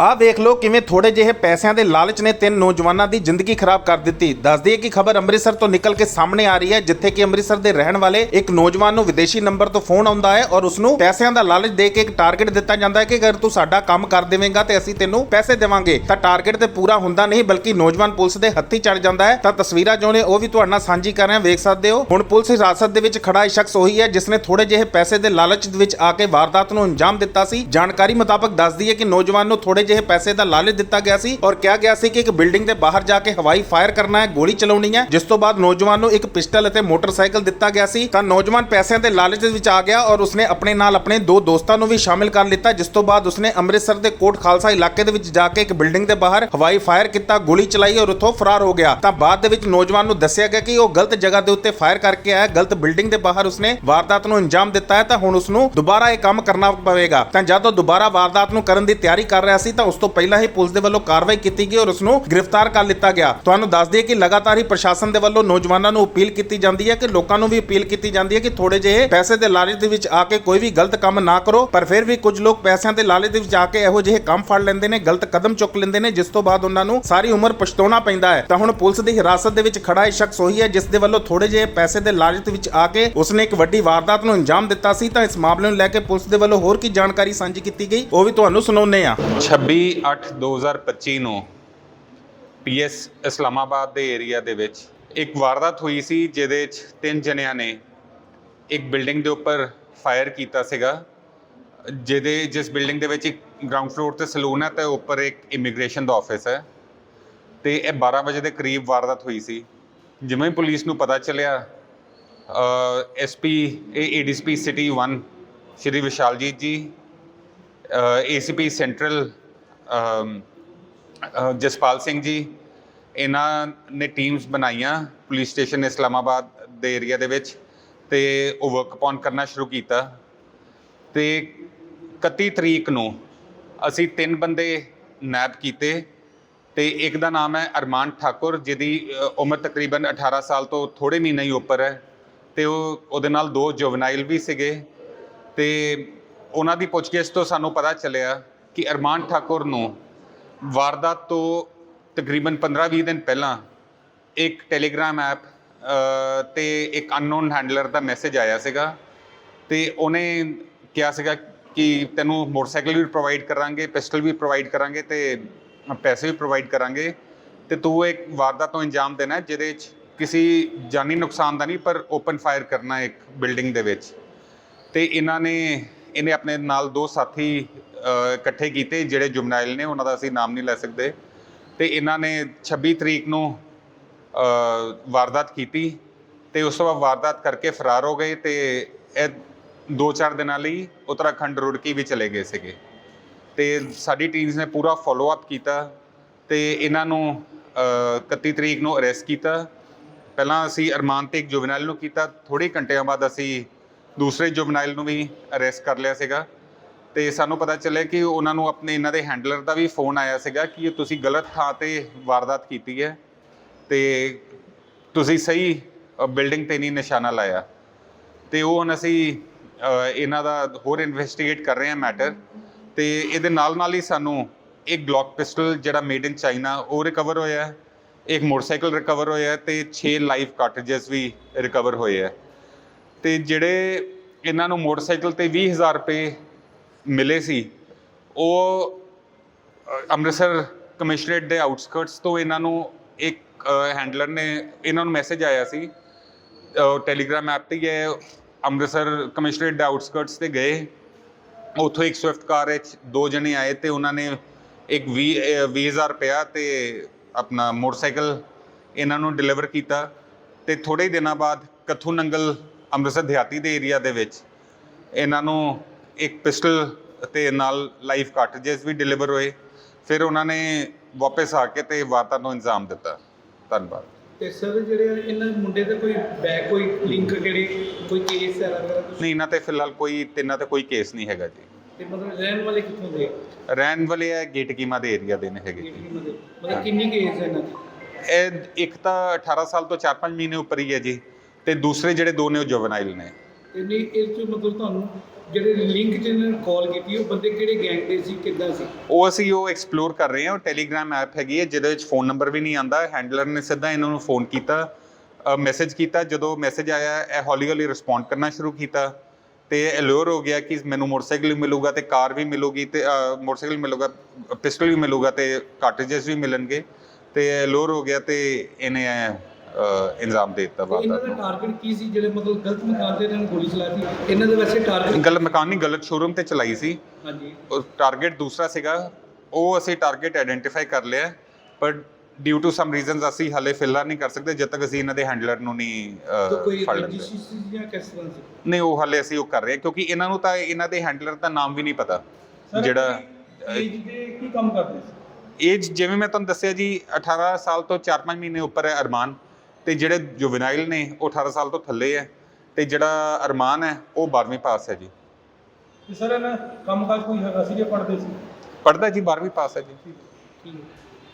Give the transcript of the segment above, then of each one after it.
ਆਹ ਵੇਖ ਲਓ ਕਿਵੇਂ ਥੋੜੇ ਜਿਹੇ ਪੈਸਿਆਂ ਦੇ ਲਾਲਚ ਨੇ ਤਿੰਨ ਨੌਜਵਾਨਾਂ ਦੀ ਜ਼ਿੰਦਗੀ ਖਰਾਬ ਕਰ ਦਿੱਤੀ। ਦੱਸਦੀ ਹੈ ਕਿ ਖਬਰ ਅੰਮ੍ਰਿਤਸਰ ਤੋਂ ਨਿਕਲ ਕੇ ਸਾਹਮਣੇ ਆ ਰਹੀ ਹੈ, ਜਿੱਥੇ ਕਿ ਅੰਮ੍ਰਿਤਸਰ ਦੇ ਰਹਿਣ ਵਾਲੇ ਇੱਕ ਨੌਜਵਾਨ ਨੂੰ ਵਿਦੇਸ਼ੀ ਨੰਬਰ ਤੋਂ ਫੋਨ ਆਉਂਦਾ ਹੈ ਔਰ ਉਸ ਨੂੰ ਪੈਸਿਆਂ ਦਾ ਲਾਲਚ ਦੇ ਕੇ ਇੱਕ ਟਾਰਗੇਟ ਦਿੱਤਾ ਜਾਂਦਾ ਹੈ ਕਿ ਅਗਰ ਤੂੰ ਸਾਡਾ ਕੰਮ ਕਰ ਦੇਵੇਂਗਾ ਤੇ ਅਸੀਂ ਤੈਨੂੰ ਪੈਸੇ ਦੇਵਾਂਗੇ। ਤਾਂ ਟਾਰਗੇਟ ਤੇ ਪੂਰਾ ਹੁੰਦਾ ਨਹੀਂ, ਬਲਕਿ ਨੌਜਵਾਨ ਪੁਲਿਸ ਦੇ ਹੱਥੀ ਚੜ ਜਾਂਦਾ ਹੈ। ਤਾਂ ਤਸਵੀਰਾਂ ਜੋ ਨੇ ਉਹ ਵੀ ਤੁਹਾਡੇ ਨਾਲ ਸਾਂਝੀ ਕਰ ਰਹੇ ਹਾਂ। ਵੇਖ ਸਕਦੇ ਹੋ, ਹੁਣ ਪੁਲਿਸ ਹਿਰਾਸਤ ਦੇ ਵਿੱਚ ਖੜਾ ਇਹ ਸ਼ਖਸ ਉਹੀ ਹੈ, ਜਿਸ ਨੇ ਥੋੜੇ ਜਿਹੇ ਪੈਸੇ ਦੇ ਲਾਲਚ ਵਿੱਚ ਆ ਕੇ ਵਾਰਦਾਤ ਨੂੰ ਅੰਜਾਮ ਦਿੱਤਾ ਸੀ। ਜਾਣਕਾਰੀ ਮੁਤਾਬਕ ਦੱਸਦੀ ਹੈ ਕਿ ਨੌਜਵਾਨ ਨੂੰ ਥੋੜੇ ਜਿਹੇ ਪੈਸੇ ਦਾ ਲਾਲਚ ਦਿੱਤਾ ਗਿਆ ਸੀ ਔਰ ਕਿਹਾ ਗਿਆ ਸੀ ਕਿ ਇੱਕ ਬਿਲਡਿੰਗ ਦੇ ਬਾਹਰ ਜਾ ਕੇ ਹਵਾਈ ਫਾਇਰ ਕਰਨਾ ਹੈ, ਗੋਲੀ ਚਲਾਉਣੀ ਹੈ। ਜਿਸ ਤੋਂ ਬਾਅਦ ਨੌਜਵਾਨ ਨੂੰ ਇੱਕ ਪਿਸਟਲ ਅਤੇ ਮੋਟਰਸਾਈਕਲ ਦਿੱਤਾ ਗਿਆ ਸੀ। ਤਾਂ ਨੌਜਵਾਨ ਪੈਸਿਆਂ ਦੇ ਲਾਲਚ ਦੇ ਵਿੱਚ ਆ ਗਿਆ ਔਰ ਉਸਨੇ ਆਪਣੇ ਨਾਲ ਆਪਣੇ ਦੋ ਦੋਸਤਾਂ ਨੂੰ ਵੀ ਸ਼ਾਮਿਲ ਕਰ ਲਿੱਤਾ, ਜਿਸ ਤੋਂ ਬਾਅਦ ਉਸਨੇ ਅੰਮ੍ਰਿਤਸਰ ਦੇ ਕੋਟ ਖਾਲਸਾ ਇਲਾਕੇ ਦੇ ਵਿੱਚ ਜਾ ਕੇ ਇੱਕ ਬਿਲਡਿੰਗ ਦੇ ਬਾਹਰ ਹਵਾਈ ਫਾਇਰ ਕੀਤਾ, ਗੋਲੀ ਚਲਾਈ ਔਰ ਉੱਥੋਂ ਫਰਾਰ ਹੋ ਗਿਆ। ਤਾਂ ਬਾਅਦ ਦੇ ਵਿੱਚ ਨੌਜਵਾਨ ਨੂੰ ਦੱਸਿਆ ਗਿਆ ਕਿ ਉਹ ਗਲਤ ਜਗ੍ਹਾ ਦੇ ਉੱਤੇ ਫਾਇਰ ਕਰਕੇ ਆਇਆ, ਗਲਤ ਬਿਲਡਿੰਗ ਦੇ ਬਾਹਰ ਉਸਨੇ ਵਾਰਦਾਤ ਨੂੰ ਅੰਜਾਮ ਦਿੱਤਾ ਹੈ। ਤਾਂ ਹੁਣ ਉਸ ਨੂੰ ਦੁਬਾਰਾ ਇਹ ਕੰਮ ਕਰਨਾ ਪਵੇਗਾ। ਤਾਂ ਜਦ ਉਹ ਦੁਬਾਰਾ ਵਾਰਦਾਤ ਨੂੰ ਕਰਨ ਦੀ ਤਿਆਰੀ ਕਰ ਰਿਹਾ ਸੀ ਤਾਂ ਉਸ ਤੋਂ ਪਹਿਲਾਂ ਹੀ ਪੁਲਿਸ ਦੇ ਵੱਲੋਂ ਕਾਰਵਾਈ ਕੀਤੀ ਗਈ ਔਰ ਉਸ ਨੂੰ ਗ੍ਰਿਫਤਾਰ ਕਰ ਲਿੱਤਾ ਗਿਆ। ਤੁਹਾਨੂੰ ਦੱਸ ਦਈਏ ਕਿ ਲਗਾਤਾਰ ਹੀ ਪ੍ਰਸ਼ਾਸਨ ਦੇ ਵੱਲੋਂ ਨੌਜਵਾਨਾਂ ਨੂੰ ਅਪੀਲ ਕੀਤੀ ਜਾਂਦੀ ਹੈ ਕਿ ਲੋਕਾਂ ਨੂੰ ਵੀ ਅਪੀਲ ਕੀਤੀ ਜਾਂਦੀ ਹੈ ਕਿ ਥੋੜੇ ਜਿਹੇ ਪੈਸੇ ਦੇ ਲਾਲਚ ਦੇ ਵਿੱਚ ਆ ਕੇ ਕੋਈ ਵੀ ਗਲਤ ਕੰਮ ਨਾ ਕਰੋ, ਪਰ ਫਿਰ ਵੀ ਕੁਝ ਲੋਕ ਪੈਸਿਆਂ ਦੇ ਲਾਲਚ ਦੇ ਵਿੱਚ ਆ ਕੇ ਇਹੋ ਜਿਹੇ ਕੰਮ ਫੜ ਲੈਂਦੇ ਨੇ, ਗਲਤ ਕਦਮ ਚੁੱਕ ਲੈਂਦੇ ਨੇ, ਜਿਸ ਤੋਂ ਬਾਅਦ ਉਹਨਾਂ ਨੂੰ ਸਾਰੀ ਉਮਰ ਪਛਤਾਉਣਾ ਪੈਂਦਾ ਹੈ। ਤਾਂ ਹੁਣ ਪੁਲਿਸ ਦੀ ਹਿਰਾਸਤ ਦੇ ਵਿੱਚ ਖੜਾ ਇਹ ਸ਼ਖਸ ਉਹੀ ਹੈ ਜਿਸ ਦੇ ਵੱਲੋਂ ਥੋੜੇ ਜਿਹੇ ਪੈਸੇ ਦੇ ਲਾਲਚ ਦੇ ਵਿੱਚ ਆ ਕੇ ਉਸਨੇ ਇੱਕ ਵੱਡੀ ਵਾਰਦਾਤ ਨੂੰ ਅੰਜਾਮ ਦਿੱਤਾ ਸੀ। ਤਾਂ ਇਸ ਮਾਮਲੇ ਨੂੰ ਲੈ ਕੇ ਪੁਲਿਸ ਦੇ ਵੱਲੋਂ ਹੋਰ ਕੀ ਜਾਣਕਾਰੀ ਸਾਂਝੀ ਕੀਤੀ ਗਈ, ਉਹ ਵੀ ਤੁਹਾਨੂੰ ਸੁਣਾਉਂਦੇ ਆ 26/8/2025 ਨੂੰ ਪੀਐਸ ਇਸਲਾਮਾਬਾਦ ਦੇ ਏਰੀਆ ਦੇ ਵਿੱਚ ਇੱਕ ਵਾਰਦਾਤ ਹੋਈ ਸੀ ਜਿਹਦੇ 'ਚ ਤਿੰਨ ਜਣਿਆਂ ਨੇ ਇੱਕ ਬਿਲਡਿੰਗ ਦੇ ਉੱਪਰ ਫਾਇਰ ਕੀਤਾ ਸੀਗਾ ਜਿਹਦੇ ਜਿਸ ਬਿਲਡਿੰਗ ਦੇ ਵਿੱਚ ਇੱਕ ਗਰਾਊਂਡ ਫਲੋਰ ਤੇ ਸਲੂਨ ਹੈ ਤੇ ਉੱਪਰ ਇੱਕ ਇਮੀਗ੍ਰੇਸ਼ਨ ਦਾ ਆਫਿਸ ਹੈ ਤੇ ਇਹ 12 ਵਜੇ ਦੇ ਕਰੀਬ ਵਾਰਦਾਤ ਹੋਈ ਸੀ। ਜਿਵੇਂ ਹੀ ਪੁਲਿਸ ਨੂੰ ਪਤਾ ਚੱਲਿਆ SP ਏਡੀਸਪੀ city 1 Shri Vishaljit ji ACP central um, uh, Jaspal Singh ji, ਇਹਨਾਂ ਨੇ ਟੀਮਸ ਬਣਾਈਆਂ ਪੁਲਿਸ ਸਟੇਸ਼ਨ ਇਸਲਾਮਾਬਾਦ ਦੇ ਏਰੀਆ ਦੇ ਵਿੱਚ ਤੇ ਉਹ ਵਰਕ ਅਪਨ ਕਰਨਾ ਸ਼ੁਰੂ ਕੀਤਾ। ਤੇ 31 ਤਰੀਕ ਨੂੰ ਅਸੀਂ ਤਿੰਨ ਬੰਦੇ ਨੈਬ ਕੀਤੇ ਤੇ ਇੱਕ ਦਾ ਨਾਮ ਹੈ ਅਰਮਾਨ ਠਾਕੁਰ, ਜਿਹਦੀ ਉਮਰ ਤਕਰੀਬਨ 18 ਸਾਲ ਤੋਂ ਥੋੜੇ ਮਹੀਨੇ ਹੀ ਉੱਪਰ ਹੈ ਤੇ ਉਹ ਉਹਦੇ ਨਾਲ ਦੋ ਜੁਵਨਾਈਲ ਵੀ ਸੀਗੇ ਤੇ ਉਹਨਾਂ ਦੀ ਪੁੱਛਗਿੱਛ ਤੋਂ ਸਾਨੂੰ ਪਤਾ ਚੱਲਿਆ ਕਿ ਅਰਮਾਨ ਠਾਕੁਰ ਨੂੰ ਵਾਰਦਾਤ ਤੋਂ ਤਕਰੀਬਨ 15-20 ਦਿਨ ਪਹਿਲਾਂ ਇੱਕ ਟੈਲੀਗ੍ਰਾਮ ਐਪ ਤੇ ਇੱਕ ਅਨਨੋਨ ਹੈਂਡਲਰ ਦਾ ਮੈਸੇਜ ਆਇਆ ਸੀਗਾ ਤੇ ਉਹਨੇ ਕਿਹਾ ਸੀਗਾ ਕਿ ਤੈਨੂੰ ਮੋਟਰਸਾਈਕਲ ਵੀ ਪ੍ਰੋਵਾਈਡ ਕਰਾਂਗੇ, ਪਿਸਟਲ ਵੀ ਪ੍ਰੋਵਾਈਡ ਕਰਾਂਗੇ ਤੇ ਪੈਸੇ ਵੀ ਪ੍ਰੋਵਾਈਡ ਕਰਾਂਗੇ ਤੇ ਤੂੰ ਇੱਕ ਵਾਰਦਾਤ ਤੋਂ ਅੰਜਾਮ ਦੇਣਾ ਜਿਹਦੇ ਵਿੱਚ ਕਿਸੇ ਜਾਨੀ ਨੁਕਸਾਨ ਦਾ ਨਹੀਂ, ਪਰ ਓਪਨ ਫਾਇਰ ਕਰਨਾ ਇੱਕ ਬਿਲਡਿੰਗ ਦੇ ਵਿੱਚ। ਤੇ ਇਹਨਾਂ ਨੇ, ਇਹਨੇ ਆਪਣੇ ਨਾਲ ਦੋ ਸਾਥੀ ਇਕੱਠੇ ਕੀਤੇ ਜਿਹੜੇ ਜੁਮਨਾਈਲ ਨੇ ਉਹਨਾਂ ਦਾ ਅਸੀਂ ਨਾਮ ਨਹੀਂ ਲੈ ਸਕਦੇ। ਤੇ ਇਹਨਾਂ ਨੇ 26 ਤਰੀਕ ਨੂੰ ਵਾਰਦਾਤ ਕੀਤੀ। ਤੇ ਉਸ ਤੋਂ ਬਾਅਦ ਵਾਰਦਾਤ ਕਰਕੇ ਫਰਾਰ ਹੋ ਗਏ ਤੇ ਇਹ ਦੋ ਚਾਰ ਦਿਨਾਂ ਲਈ ਉੱਤਰਾਖੰਡ ਰੁੜਕੀ ਵੀ ਚਲੇ ਗਏ ਸੀਗੇ। ਤੇ ਸਾਡੀ ਟੀਮਸ ਨੇ ਪੂਰਾ ਫੋਲੋ ਅਪ ਕੀਤਾ ਤੇ ਇਹਨਾਂ ਨੂੰ ਅ, 31 ਤਰੀਕ ਨੂੰ ਅਰੈਸਟ ਕੀਤਾ। ਪਹਿਲਾਂ ਅਸੀਂ ਅਰਮਾਨ ਤੇ ਇੱਕ ਜੁਵਨਾਈਲ ਨੂੰ ਕੀਤਾ। ਥੋੜੇ ਘੰਟਿਆਂ ਬਾਅਦ ਅਸੀਂ ਦੂਸਰੇ ਜੁਵਨਾਈਲ ਨੂੰ ਵੀ ਅਰੈਸਟ ਕਰ ਲਿਆ ਸੀਗਾ। ਤੇ ਸਾਨੂੰ ਪਤਾ ਚੱਲਿਆ ਕਿ ਉਹਨਾਂ ਨੂੰ ਆਪਣੇ ਇਹਨਾਂ ਦੇ ਹੈਂਡਲਰ ਦਾ ਵੀ ਫੋਨ ਆਇਆ ਸੀਗਾ ਕਿ ਤੁਸੀਂ ਗਲਤ ਥਾਂ ਤੇ ਵਾਰਦਾਤ ਕੀਤੀ ਹੈ ਤੇ ਤੁਸੀਂ ਸਹੀ ਬਿਲਡਿੰਗ ਤੇ ਨਹੀਂ ਨਿਸ਼ਾਨਾ ਲਾਇਆ। ਤੇ ਉਹ ਹੁਣ ਅਸੀਂ ਇਹਨਾਂ ਦਾ ਹੋਰ ਇਨਵੈਸਟੀਗੇਟ ਕਰ ਰਹੇ ਹਾਂ ਮੈਟਰ ਤੇ ਇਹਦੇ ਨਾਲ ਨਾਲ ਹੀ ਸਾਨੂੰ ਇੱਕ ਗਲੌਕ ਪਿਸਟਲ ਜਿਹੜਾ ਮੇਡ ਇਨ ਚਾਈਨਾ ਉਹ ਰਿਕਵਰ ਹੋਇਆ ਹੈ। ਇੱਕ ਮੋਟਰਸਾਈਕਲ ਰਿਕਵਰ ਹੋਇਆ ਹੈ ਤੇ 6 ਲਾਈਵ ਕਾਰਟ੍ਰਿਜਸ ਵੀ ਰਿਕਵਰ ਹੋਏ ਹੈ। ਤੇ ਜਿਹੜੇ ਇਹਨਾਂ ਨੂੰ ਮੋਟਰਸਾਈਕਲ ਤੇ 20000 ਰੁਪਏ ਮਿਲੇ ਸੀ ਉਹ ਅੰਮ੍ਰਿਤਸਰ ਕਮਿਸ਼ਨਰੇਟ ਦੇ ਆਊਟਸਕਰਟਸ ਤੋਂ ਇਹਨਾਂ ਨੂੰ ਇੱਕ ਹੈਂਡਲਰ ਨੇ ਇਹਨਾਂ ਨੂੰ ਮੈਸੇਜ ਆਇਆ ਸੀ ਟੈਲੀਗ੍ਰਾਮ ਐਪ ਤੇ ਗਏ ਅੰਮ੍ਰਿਤਸਰ ਕਮਿਸ਼ਨਰੇਟ ਦੇ ਆਊਟਸਕਰਟਸ ਤੇ ਗਏ। ਉੱਥੋਂ ਇੱਕ ਸਵਿਫਟ ਕਾਰ ਵਿੱਚ ਦੋ ਜਣੇ ਆਏ ਤੇ ਉਹਨਾਂ ਨੇ ਇੱਕ 20 ਅ, 20000 ਰੁਪਇਆ ਤੇ ਆਪਣਾ ਮੋਟਰਸਾਈਕਲ ਇਹਨਾਂ ਨੂੰ ਡਿਲੀਵਰ ਕੀਤਾ ਤੇ ਥੋੜੇ ਦਿਨਾਂ ਬਾਅਦ ਕੱਥੂ ਨੰਗਲ ਅੰਮ੍ਰਿਤਸਰ ਦਿਹਾਤੀ ਦੇ ਏਰੀਆ ਦੇ ਵਿੱਚ ਇਹਨਾਂ ਨੂੰ ਇੱਕ ਪਿਸਟਲ ਤੇ ਨਾਲ ਲਾਈਫ ਕਾਰਟ੍ਰਿਜਸ ਵੀ ਡਿਲੀਵਰ ਹੋਏ ਫਿਰ ਉਹਨਾਂ ਨੇ ਵਾਪਸ ਆ ਕੇ ਤੇ ਵਾਰਤਾ ਨੂੰ ਇੰਜ਼ਾਮ ਦਿੱਤਾ। ਧੰਨਵਾਦ। ਤੇ ਸਰ ਜਿਹੜੇ ਇਹਨਾਂ ਮੁੰਡੇ ਦਾ ਕੋਈ ਬੈਕ ਕੋਈ ਲਿੰਕ ਕਿਹੜੇ ਕੋਈ ਕੇਸ ਹੈ ਵਗੈਰਾ ਕੁਛ? ਨਹੀਂ ਇਹਨਾਂ ਤੇ ਫਿਲਹਾਲ ਕੋਈ ਤਿੰਨਾਂ ਤੇ ਕੋਈ ਕੇਸ ਨਹੀਂ ਹੈਗਾ ਜੀ। ਤੇ ਮਤਲਬ ਰਹਿਣ ਵਾਲੇ ਕਿੱਥੋਂ ਦੇ? ਰਹਿਣ ਵਾਲੇ ਹੈ ਗੇਟ ਕੀਮਾ ਦੇ ਏਰੀਆ ਦੇ ਨੇ ਹੈਗੇ ਜੀ। ਮਤਲਬ ਮਤਲਬ ਕਿੰਨੀ ਕੇਸ ਹੈ ਇਹਨਾਂ ਦੀ? ਇਹ ਇੱਕ ਤਾਂ 18 ਸਾਲ ਤੋਂ 4-5 ਮਹੀਨੇ ਉੱਪਰ ਹੀ ਹੈ ਜੀ ਤੇ ਦੂਸਰੇ ਜਿਹੜੇ ਦੋ ਨੇ ਉਹ ਜੁਵਨਾਈਲ ਨੇ। ਤੇ ਨਹੀਂ ਇਹ ਚ ਮਤਲਬ ਤੁਹਾਨੂੰ ਜਿਹੜੇ ਲਿੰਕ ਜਿਹਨਾਂ ਨੇ ਕਾਲ ਕੀਤੀ ਉਹ ਬੰਦੇ ਕਿਹੜੇ ਗੈਂਗ ਦੇ ਸੀ ਕਿੱਦਾਂ ਸੀ? ਉਹ ਅਸੀਂ ਉਹ ਐਕਸਪਲੋਰ ਕਰ ਰਹੇ ਹਾਂ ਉਹ ਟੈਲੀਗ੍ਰਾਮ ਐਪ ਹੈਗੀ ਹੈ ਜਿਹਦੇ ਵਿੱਚ ਫੋਨ ਨੰਬਰ ਵੀ ਨਹੀਂ ਆਂਦਾ ਹੈਂਡਲਰ ਨੇ ਸਿੱਧਾ ਇਹਨਾਂ ਨੂੰ ਫੋਨ ਕੀਤਾ ਮੈਸੇਜ ਕੀਤਾ ਜਦੋਂ ਮੈਸੇਜ ਆਇਆ ਇਹ ਹੌਲੀ ਹੌਲੀ ਰਿਸਪੌਂਡ ਕਰਨਾ ਸ਼ੁਰੂ ਕੀਤਾ ਤੇ ਅਲੋਰ ਹੋ ਗਿਆ ਕਿ ਮੈਨੂੰ ਮੋਟਰਸਾਈਕਲ ਵੀ ਮਿਲੂਗਾ ਤੇ ਕਾਰ ਵੀ ਮਿਲੂਗੀ ਤੇ ਮੋਟਰਸਾਈਕਲ ਮਿਲੂਗਾ ਪਿਸਟਲ ਵੀ ਮਿਲੂਗਾ ਤੇ ਕਾਰਟ੍ਰਿਜਸ ਵੀ ਮਿਲਣਗੇ ਤੇ ਅਲੋਰ ਹੋ ਗਿਆ ਤੇ ਇਹਨੇ ਅ, ਇਲਜ਼ਾਮ ਦੇ ਦਿੱਤਾ ਤੇ ਇਹਨਾਂ ਬਾਤ ਦਾ ਟਾਰਗੇਟ ਕੀ ਸੀ? ਜਿਹੜੇ ਮਤਲਬ ਗਲਤ ਮਕਾਨ ਤੇ ਇਹਨਾਂ ਨੇ ਗੋਲੀ ਚਲਾਤੀ ਇਹਨਾਂ ਦੇ ਵੈਸੇ ਟਾਰਗੇਟ ਗਲਤ ਮਕਾਨ ਨਹੀਂ ਗਲਤ ਸ਼ੋਰੂਮ ਤੇ ਚਲਾਈ ਸੀ। ਹਾਂਜੀ। ਉਹ ਟਾਰਗੇਟ ਦੂਸਰਾ ਸੀਗਾ। ਉਹ ਅਸੀਂ ਟਾਰਗੇਟ ਆਇਡੈਂਟੀਫਾਈ ਕਰ ਲਿਆ। ਪਰ ਡਿਊ ਟੂ ਸਮ ਰੀਜ਼ਨਸ ਅਸੀਂ ਹਾਲੇ ਫਿਲਹਾਲ ਨਹੀਂ ਕਰ ਸਕਦੇ ਜਦ ਤੱਕ ਅਸੀਂ ਇਹਨਾਂ ਦੇ ਹੈਂਡਲਰ ਨੂੰ ਨਹੀਂ ਤਾਂ ਕੋਈ ਫੜ ਲੈਂਦੇ। ਰਜਿਸਟਰੀ ਸੀ ਜਾਂ ਕਿਸ ਤਰ੍ਹਾਂ ਸੀ? ਨਹੀਂ ਉਹ ਹਾਲੇ ਅਸੀਂ ਉਹ ਕਰ ਰਹੇ ਹਾਂ ਕਿਉਂਕਿ ਇਹਨਾਂ ਨੂੰ ਤਾਂ ਇਹਨਾਂ ਦੇ ਹੈਂਡਲਰ ਦਾ ਨਾਮ ਵੀ ਨਹੀਂ ਪਤਾ। ਜਿਹੜਾ ਏਜ ਦੇ ਕੀ ਕੰਮ ਕਰਦੇ ਸੀ? ਏਜ ਜਿਵੇਂ ਮੈਂ ਤੁਹਾਨੂੰ ਦੱਸਿਆ ਜੀ 18 ਸਾਲ ਤੋਂ 4-5 ਮਹੀਨੇ ਉੱਪਰ ਹੈ ਅਰਮਾਨ। ਤੇ ਜਿਹੜੇ ਜੁਵਨਾਈਲ ਨੇ ਉਹ 18 ਸਾਲ ਤੋਂ ਥੱਲੇ ਹੈ ਤੇ ਜਿਹੜਾ ਅਰਮਾਨ ਹੈ ਉਹ 12ਵੀਂ ਪਾਸ ਹੈ ਜੀ। ਤੇ ਸਰ ਇਹਨਾਂ ਕੰਮਕਾਜ ਕੋਈ ਹੈਗਾ ਸੀ ਜੇ ਪੜਦੇ ਸੀ? ਪੜਦਾ ਜੀ 12ਵੀਂ ਪਾਸ ਹੈ ਜੀ। ਠੀਕ।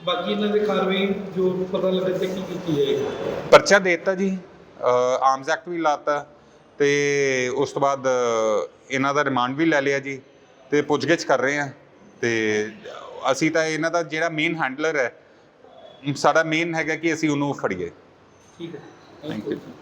ਬਾਕੀ ਇਹਨਾਂ ਦੇ ਕਾਰਵਾਈ ਜੋ ਪਤਾ ਲੱਗਾ ਤੇ ਕੀ ਕੀਤੀ ਜਾਏਗੀ? ਪਰਚਾ ਦੇ ਦਿੱਤਾ ਜੀ ਆਰਮਸ ਐਕਟ ਵੀ ਲਾਤਾ ਤੇ ਉਸ ਤੋਂ ਬਾਅਦ ਇਹਨਾਂ ਦਾ ਰਿਮਾਂਡ ਵੀ ਲੈ ਲਿਆ ਜੀ ਤੇ ਪੁੱਛਗਿੱਛ ਕਰ ਰਹੇ ਆ ਤੇ ਅਸੀਂ ਤਾਂ ਇਹਨਾਂ ਦਾ ਜਿਹੜਾ ਮੇਨ ਹੈਂਡਲਰ ਹੈ ਸਾਡਾ ਮੇਨ ਹੈਗਾ ਕਿ ਅਸੀਂ ਉਹਨੂੰ ਫੜੀਏ। ਠੀਕ ਹੈ ਥੈਂਕ ਯੂ